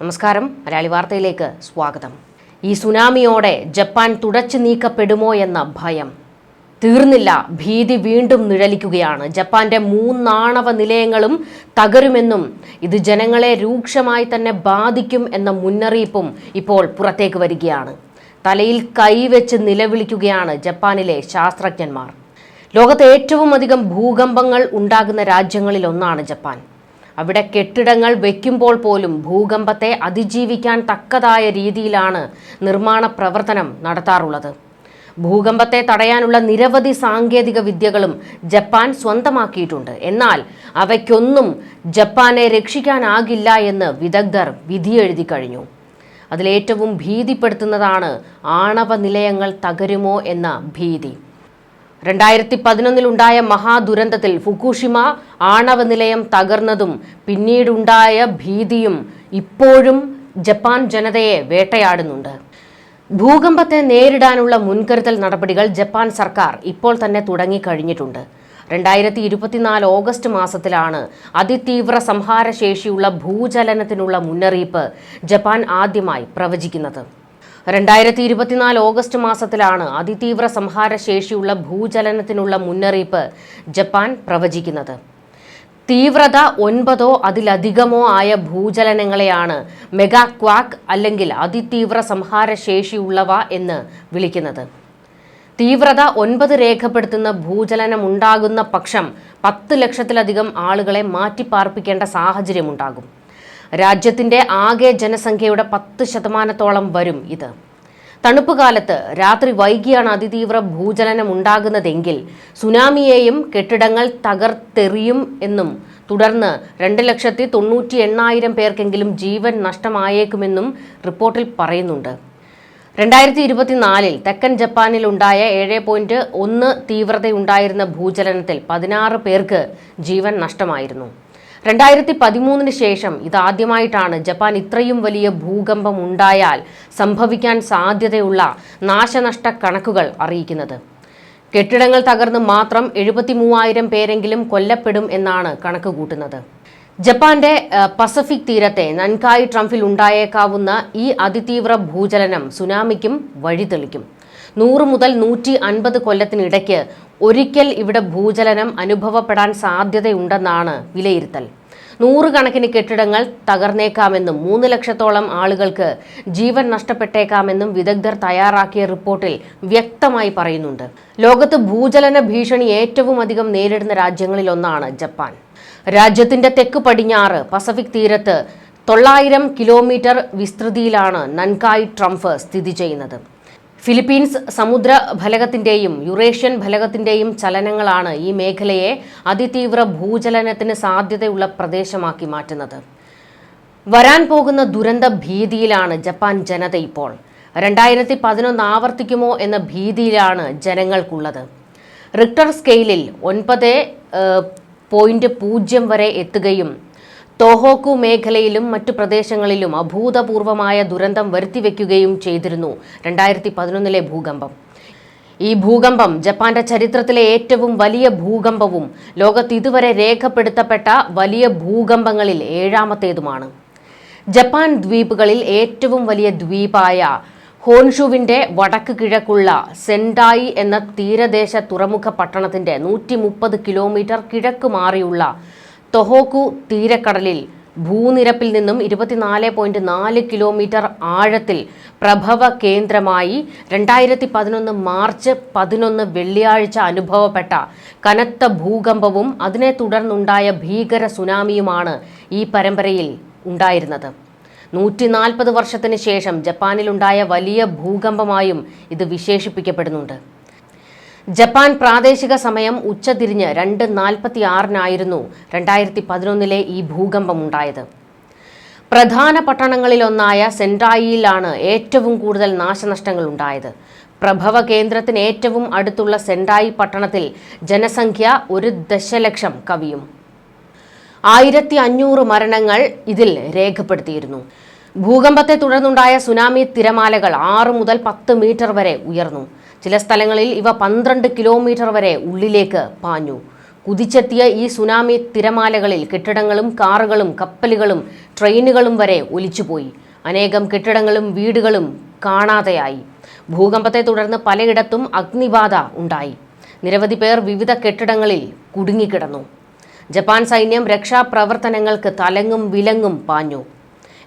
നമസ്കാരം. മലയാളി വാർത്തയിലേക്ക് സ്വാഗതം. ഈ സുനാമിയോടെ ജപ്പാൻ തുടച്ചു നീക്കപ്പെടുമോ എന്ന ഭയം തീർന്നില്ല. ഭീതി വീണ്ടും നിഴലിക്കുകയാണ്. ജപ്പാന്റെ മൂന്നാണവ നിലയങ്ങളും തകരുമെന്നും ഇത് ജനങ്ങളെ രൂക്ഷമായി തന്നെ ബാധിക്കും എന്ന മുന്നറിയിപ്പും ഇപ്പോൾ പുറത്തേക്ക് വരികയാണ്. തലയിൽ കൈവച്ച് നിലവിളിക്കുകയാണ് ജപ്പാനിലെ ശാസ്ത്രജ്ഞന്മാർ. ലോകത്തെ ഏറ്റവും അധികം ഭൂകമ്പങ്ങൾ ഉണ്ടാകുന്ന രാജ്യങ്ങളിൽ ഒന്നാണ് ജപ്പാൻ. അവിടെ കെട്ടിടങ്ങൾ വയ്ക്കുമ്പോൾ പോലും ഭൂകമ്പത്തെ അതിജീവിക്കാൻ തക്കതായ രീതിയിലാണ് നിർമ്മാണ പ്രവർത്തനം നടത്താറുള്ളത്. ഭൂകമ്പത്തെ തടയാനുള്ള നിരവധി സാങ്കേതിക വിദ്യകളും ജപ്പാൻ സ്വന്തമാക്കിയിട്ടുണ്ട്. എന്നാൽ അവയ്ക്കൊന്നും ജപ്പാനെ രക്ഷിക്കാനാകില്ല എന്ന് വിദഗ്ധർ വിധിയെഴുതി കഴിഞ്ഞു. അതിലേറ്റവും ഭീതിപ്പെടുത്തുന്നതാണ് ആണവ നിലയങ്ങൾ തകരുമോ എന്ന ഭീതി. രണ്ടായിരത്തി പതിനൊന്നിലുണ്ടായ മഹാദുരന്തത്തിൽ ഫുക്കുഷിമ ആണവ നിലയം തകർന്നതും പിന്നീടുണ്ടായ ഭീതിയും ഇപ്പോഴും ജപ്പാൻ ജനതയെ വേട്ടയാടുന്നുണ്ട്. ഭൂകമ്പത്തെ നേരിടാനുള്ള മുൻകരുതൽ നടപടികൾ ജപ്പാൻ സർക്കാർ ഇപ്പോൾ തന്നെ തുടങ്ങിക്കഴിഞ്ഞിട്ടുണ്ട്. രണ്ടായിരത്തി ഇരുപത്തിനാല് ഓഗസ്റ്റ് മാസത്തിലാണ് അതിതീവ്ര സംഹാരശേഷിയുള്ള ഭൂചലനത്തിനുള്ള മുന്നറിയിപ്പ് ജപ്പാൻ ആദ്യമായി പ്രവചിക്കുന്നത്. രണ്ടായിരത്തി ഇരുപത്തിനാല് ഓഗസ്റ്റ് മാസത്തിലാണ് അതിതീവ്ര സംഹാരശേഷിയുള്ള ഭൂചലനത്തിനുള്ള മുന്നറിയിപ്പ് ജപ്പാൻ പ്രവചിക്കുന്നത്. തീവ്രത ഒൻപതോ അതിലധികമോ ആയ ഭൂചലനങ്ങളെയാണ് മെഗാ ക്വാക്ക് അല്ലെങ്കിൽ അതിതീവ്ര സംഹാരശേഷിയുള്ളവ എന്ന് വിളിക്കുന്നത്. തീവ്രത ഒൻപത് രേഖപ്പെടുത്തുന്ന ഭൂചലനം ഉണ്ടാകുന്ന പക്ഷം പത്ത് ലക്ഷത്തിലധികം ആളുകളെ മാറ്റിപ്പാർപ്പിക്കേണ്ട സാഹചര്യമുണ്ടാകും. രാജ്യത്തിന്റെ ആകെ ജനസംഖ്യയുടെ പത്ത് ശതമാനത്തോളം വരും ഇത്. തണുപ്പ് കാലത്ത് രാത്രി വൈകിയാണ് അതിതീവ്ര ഭൂചലനം ഉണ്ടാകുന്നതെങ്കിൽ സുനാമിയെയും കെട്ടിടങ്ങൾ തകർത്തെറിയും എന്നും തുടർന്ന് രണ്ട് ലക്ഷത്തി തൊണ്ണൂറ്റി എണ്ണായിരം പേർക്കെങ്കിലും ജീവൻ നഷ്ടമായേക്കുമെന്നും റിപ്പോർട്ടിൽ പറയുന്നുണ്ട്. രണ്ടായിരത്തി ഇരുപത്തിനാലിൽ തെക്കൻ ജപ്പാനിൽ ഉണ്ടായ ഏഴ് പോയിന്റ് ഒന്ന് തീവ്രതയുണ്ടായിരുന്ന ഭൂചലനത്തിൽ പതിനാറ് പേർക്ക് ജീവൻ നഷ്ടമായിരുന്നു. രണ്ടായിരത്തി പതിമൂന്നിന് ശേഷം ഇതാദ്യമായിട്ടാണ് ജപ്പാൻ ഇത്രയും വലിയ ഭൂകമ്പം ഉണ്ടായാൽ സംഭവിക്കാൻ സാധ്യതയുള്ള നാശനഷ്ട കണക്കുകൾ അറിയിക്കുന്നത്. കെട്ടിടങ്ങൾ തകർന്ന് മാത്രം എഴുപത്തി മൂവായിരം പേരെങ്കിലും കൊല്ലപ്പെടും എന്നാണ് കണക്ക് കൂട്ടുന്നത്. ജപ്പാന്റെ പസഫിക് തീരത്തെ നൻകായ് ട്രംഫിൽ ഉണ്ടായേക്കാവുന്ന ഈ അതിതീവ്ര ഭൂചലനം സുനാമിക്കും വഴിതെളിക്കും. നൂറ് മുതൽ നൂറ്റി അൻപത് കൊല്ലത്തിനിടയ്ക്ക് ഒരിക്കൽ ഇവിടെ ഭൂചലനം അനുഭവപ്പെടാൻ സാധ്യതയുണ്ടെന്നാണ് വിലയിരുത്തൽ. നൂറുകണക്കിന് കെട്ടിടങ്ങൾ തകർന്നേക്കാമെന്നും മൂന്ന് ലക്ഷത്തോളം ആളുകൾക്ക് ജീവൻ നഷ്ടപ്പെട്ടേക്കാമെന്നും വിദഗ്ധർ തയ്യാറാക്കിയ റിപ്പോർട്ടിൽ വ്യക്തമായി പറയുന്നുണ്ട്. ലോകത്ത് ഭൂചലന ഭീഷണി ഏറ്റവും അധികം നേരിടുന്ന രാജ്യങ്ങളിലൊന്നാണ് ജപ്പാൻ. രാജ്യത്തിന്റെ തെക്ക് പടിഞ്ഞാറ് പസഫിക് തീരത്ത് തൊള്ളായിരം കിലോമീറ്റർ വിസ്തൃതിയിലാണ് നൻകായ് ട്രംഫ് സ്ഥിതി ചെയ്യുന്നത്. ഫിലിപ്പീൻസ് സമുദ്ര ഫലകത്തിന്റെയും യുറേഷ്യൻ ഫലകത്തിന്റെയും ചലനങ്ങളാണ് ഈ മേഖലയെ അതിതീവ്ര ഭൂചലനത്തിന് സാധ്യതയുള്ള പ്രദേശമാക്കി മാറ്റുന്നത്. വരാൻ പോകുന്ന ദുരന്ത ഭീതിയിലാണ് ജപ്പാൻ ജനത ഇപ്പോൾ. രണ്ടായിരത്തി പതിനൊന്ന് ആവർത്തിക്കുമോ എന്ന ഭീതിയിലാണ് ജനങ്ങൾക്കുള്ളത്. റിക്ടർ സ്കെയിലിൽ ഒൻപത് പോയിന്റ് പൂജ്യം വരെ എത്തുകയും തോഹോക്കു മേഖലയിലും മറ്റു പ്രദേശങ്ങളിലും അഭൂതപൂർവമായ ദുരന്തം വരുത്തിവെക്കുകയും ചെയ്തിരുന്നു. രണ്ടായിരത്തി പതിനൊന്നിലെ ഭൂകമ്പം. ഈ ഭൂകമ്പം ജപ്പാന്റെ ചരിത്രത്തിലെ ഏറ്റവും വലിയ ഭൂകമ്പവും ലോകത്ത് ഇതുവരെ രേഖപ്പെടുത്തപ്പെട്ട വലിയ ഭൂകമ്പങ്ങളിൽ ഏഴാമത്തേതുമാണ്. ജപ്പാൻ ദ്വീപുകളിൽ ഏറ്റവും വലിയ ദ്വീപായ ഹോൺഷുവിന്റെ വടക്ക് കിഴക്കുള്ള സെൻഡായി എന്ന തീരദേശ തുറമുഖ പട്ടണത്തിന്റെ നൂറ്റി കിലോമീറ്റർ കിഴക്ക് മാറിയുള്ള തൊഹോക്കു തീരക്കടലിൽ ഭൂനിരപ്പിൽ നിന്നും ഇരുപത്തിനാല് പോയിന്റ് നാല് കിലോമീറ്റർ ആഴത്തിൽ പ്രഭവ കേന്ദ്രമായി രണ്ടായിരത്തി പതിനൊന്ന് മാർച്ച് പതിനൊന്ന് വെള്ളിയാഴ്ച അനുഭവപ്പെട്ട കനത്ത ഭൂകമ്പവും അതിനെ തുടർന്നുണ്ടായ ഭീകര സുനാമിയുമാണ് ഈ പരമ്പരയിൽ ഉണ്ടായിരുന്നത്. നൂറ്റി നാൽപ്പത് വർഷത്തിന് ശേഷം ജപ്പാനിലുണ്ടായ വലിയ ഭൂകമ്പമായും ഇത് വിശേഷിപ്പിക്കപ്പെടുന്നുണ്ട്. ജപ്പാൻ പ്രാദേശിക സമയം ഉച്ചതിരിഞ്ഞ് രണ്ട് നാൽപ്പത്തി ആറിനായിരുന്നു രണ്ടായിരത്തി പതിനൊന്നിലെ ഈ ഭൂകമ്പം ഉണ്ടായത് പ്രധാന പട്ടണങ്ങളിലൊന്നായ സെൻഡായിയിലാണ് ഏറ്റവും കൂടുതൽ നാശനഷ്ടങ്ങൾ ഉണ്ടായത് പ്രഭവ കേന്ദ്രത്തിന് ഏറ്റവും അടുത്തുള്ള സെൻഡായി പട്ടണത്തിൽ ജനസംഖ്യ ഒരു ദശലക്ഷം കവിയും. ആയിരത്തി അഞ്ഞൂറ് മരണങ്ങൾ ഇതിൽ രേഖപ്പെടുത്തിയിരുന്നു. ഭൂകമ്പത്തെ തുടർന്നുണ്ടായ സുനാമി തിരമാലകൾ ആറ് മുതൽ പത്ത് മീറ്റർ വരെ ഉയർന്നു. ചില സ്ഥലങ്ങളിൽ ഇവ പന്ത്രണ്ട് കിലോമീറ്റർ വരെ ഉള്ളിലേക്ക് പാഞ്ഞു. കുതിച്ചെത്തിയ ഈ സുനാമി തിരമാലകളിൽ കെട്ടിടങ്ങളും കാറുകളും കപ്പലുകളും ട്രെയിനുകളും വരെ ഒലിച്ചുപോയി. അനേകം കെട്ടിടങ്ങളും വീടുകളും കാണാതെയായി. ഭൂകമ്പത്തെ തുടർന്ന് പലയിടത്തും അഗ്നിബാധ ഉണ്ടായി. നിരവധി പേർ വിവിധ കെട്ടിടങ്ങളിൽ കുടുങ്ങിക്കിടന്നു. ജപ്പാൻ സൈന്യം രക്ഷാപ്രവർത്തനങ്ങൾക്ക് തലങ്ങും വിലങ്ങും പാഞ്ഞു.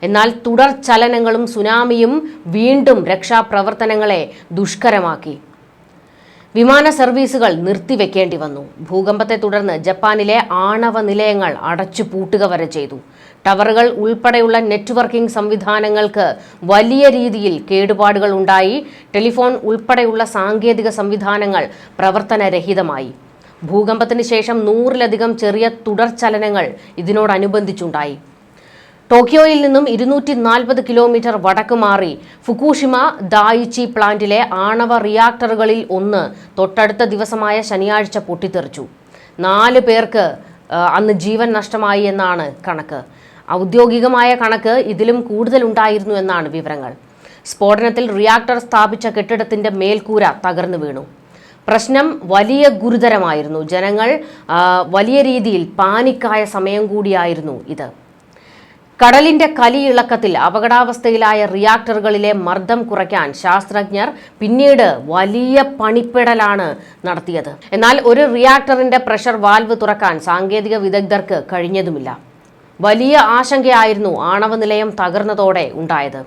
എന്നാൽ തുടർ ചലനങ്ങളും സുനാമിയും വീണ്ടും രക്ഷാപ്രവർത്തനങ്ങളെ ദുഷ്കരമാക്കി. വിമാന സർവീസുകൾ നിർത്തിവെക്കേണ്ടി വന്നു. ഭൂകമ്പത്തെ തുടർന്ന് ജപ്പാനിലെ ആണവ നിലയങ്ങൾ അടച്ചു പൂട്ടുക വരെ ചെയ്തു. ടവറുകൾ ഉൾപ്പെടെയുള്ള നെറ്റ്വർക്കിംഗ് സംവിധാനങ്ങൾക്ക് വലിയ രീതിയിൽ കേടുപാടുകൾ ഉണ്ടായി. ടെലിഫോൺ ഉൾപ്പെടെയുള്ള സാങ്കേതിക സംവിധാനങ്ങൾ പ്രവർത്തനരഹിതമായി. ഭൂകമ്പത്തിന് ശേഷം നൂറിലധികം ചെറിയ തുടർചലനങ്ങൾ ഇതിനോടനുബന്ധിച്ചുണ്ടായി. ടോക്കിയോയിൽ നിന്നും ഇരുന്നൂറ്റി നാൽപ്പത് കിലോമീറ്റർ വടക്ക് മാറി ഫുക്കൂഷിമ ദായിച്ചി പ്ലാന്റിലെ ആണവ റിയാക്ടറുകളിൽ ഒന്ന് തൊട്ടടുത്ത ദിവസമായ ശനിയാഴ്ച പൊട്ടിത്തെറിച്ചു. നാല് പേർക്ക് അന്ന് ജീവൻ നഷ്ടമായി എന്നാണ് കണക്ക്. ഔദ്യോഗികമായ കണക്ക് ഇതിലും കൂടുതലുണ്ടായിരുന്നു എന്നാണ് വിവരങ്ങൾ. സ്ഫോടനത്തിൽ റിയാക്ടർ സ്ഥാപിച്ച കെട്ടിടത്തിന്റെ മേൽക്കൂര തകർന്നു വീണു. പ്രശ്നം വലിയ ഗുരുതരമായിരുന്നു. ജനങ്ങൾ വലിയ രീതിയിൽ പാനിക്കായ സമയം കൂടിയായിരുന്നു ഇത്. കടലിന്റെ കലിയിളക്കത്തിൽ അപകടാവസ്ഥയിലായ റിയാക്ടറുകളിലെ മർദ്ദം കുറയ്ക്കാൻ ശാസ്ത്രജ്ഞർ പിന്നീട് വലിയ പണിപ്പെടലാണ് നടത്തിയത്. എന്നാൽ ഒരു റിയാക്ടറിന്റെ പ്രഷർ വാൽവ് തുറക്കാൻ സാങ്കേതിക വിദഗ്ധർക്ക് കഴിഞ്ഞതുമില്ല. വലിയ ആശങ്കയായിരുന്നു ആണവ നിലയം തകർന്നതോടെ ഉണ്ടായത്.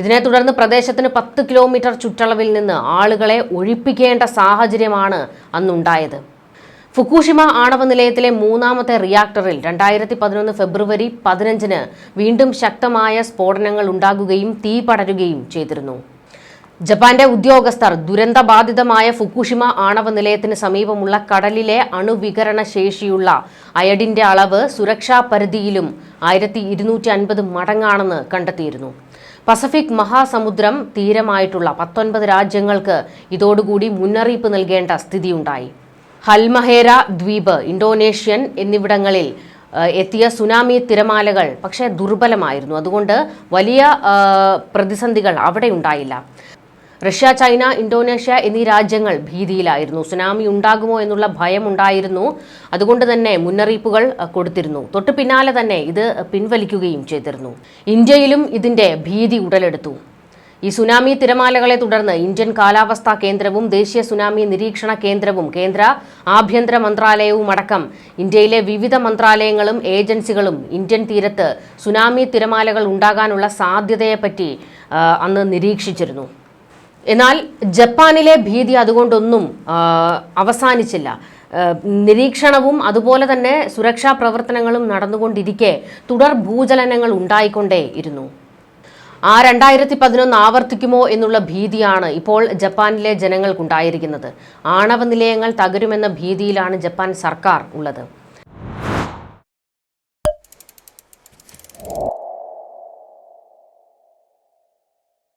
ഇതിനെ തുടർന്ന് പ്രദേശത്തിന് പത്ത് കിലോമീറ്റർ ചുറ്റളവിൽ നിന്ന് ആളുകളെ ഒഴിപ്പിക്കേണ്ട സാഹചര്യമാണ് അന്നുണ്ടായത്. ഫുക്കൂഷിമ ആണവ നിലയത്തിലെ മൂന്നാമത്തെ റിയാക്ടറിൽ രണ്ടായിരത്തി പതിനൊന്ന് ഫെബ്രുവരി പതിനഞ്ചിന് വീണ്ടും ശക്തമായ സ്ഫോടനങ്ങൾ ഉണ്ടാകുകയും തീ പടരുകയും ചെയ്തിരുന്നു. ജപ്പാന്റെ ഉദ്യോഗസ്ഥർ ദുരന്തബാധിതമായ ഫുക്കുഷിമ ആണവ നിലയത്തിന് സമീപമുള്ള കടലിലെ അണുവികരണ ശേഷിയുള്ള അയഡിന്റെ അളവ് സുരക്ഷാ പരിധിയിലും ആയിരത്തി ഇരുന്നൂറ്റി അൻപത് മടങ്ങാണെന്ന് കണ്ടെത്തിയിരുന്നു. പസഫിക് മഹാസമുദ്രം തീരമായിട്ടുള്ള പത്തൊൻപത് രാജ്യങ്ങൾക്ക് ഇതോടുകൂടി മുന്നറിയിപ്പ് നൽകേണ്ട സ്ഥിതിയുണ്ടായി. ഹൽമഹേര ദ്വീപ് ഇന്തോനേഷ്യൻ എന്നിവിടങ്ങളിൽ എത്തിയ സുനാമി തിരമാലകൾ പക്ഷേ ദുർബലമായിരുന്നു. അതുകൊണ്ട് വലിയ പ്രതിസന്ധികൾ അവിടെ ഉണ്ടായില്ല. റഷ്യ ചൈന ഇന്തോനേഷ്യ എന്നീ രാജ്യങ്ങൾ ഭീതിയിലായിരുന്നു. സുനാമി ഉണ്ടാകുമോ എന്നുള്ള ഭയം ഉണ്ടായിരുന്നു. അതുകൊണ്ട് തന്നെ മുന്നറിയിപ്പുകൾ കൊടുത്തിരുന്നു. തൊട്ടു പിന്നാലെ തന്നെ ഇത് പിൻവലിക്കുകയും ചെയ്തിരുന്നു. ഇന്ത്യയിലും ഇതിന്റെ ഭീതി ഉടലെടുത്തു. ഈ സുനാമി തിരമാലകളെ തുടർന്ന് ഇന്ത്യൻ കാലാവസ്ഥാ കേന്ദ്രവും ദേശീയ സുനാമി നിരീക്ഷണ കേന്ദ്രവും കേന്ദ്ര ആഭ്യന്തര മന്ത്രാലയവും അടക്കം ഇന്ത്യയിലെ വിവിധ മന്ത്രാലയങ്ങളും ഏജൻസികളും ഇന്ത്യൻ തീരത്ത് സുനാമി തിരമാലകൾ ഉണ്ടാകാനുള്ള സാധ്യതയെപ്പറ്റി അന്ന് നിരീക്ഷിച്ചിരുന്നു. എന്നാൽ ജപ്പാനിലെ ഭീതി അതുകൊണ്ടൊന്നും അവസാനിച്ചില്ല. നിരീക്ഷണവും അതുപോലെ തന്നെ സുരക്ഷാ പ്രവർത്തനങ്ങളും നടന്നുകൊണ്ടിരിക്കെ തുടർ ഭൂചലനങ്ങൾ ഉണ്ടായിക്കൊണ്ടേ ഇരുന്നു ആ രണ്ടായിരത്തി പതിനൊന്ന് ആവർത്തിക്കുമോ എന്നുള്ള ഭീതിയാണ് ഇപ്പോൾ ജപ്പാനിലെ ജനങ്ങൾക്കുണ്ടായിരിക്കുന്നത്. ആണവ നിലയങ്ങൾ തകരുമെന്ന ഭീതിയിലാണ് ജപ്പാൻ സർക്കാർ ഉള്ളത്.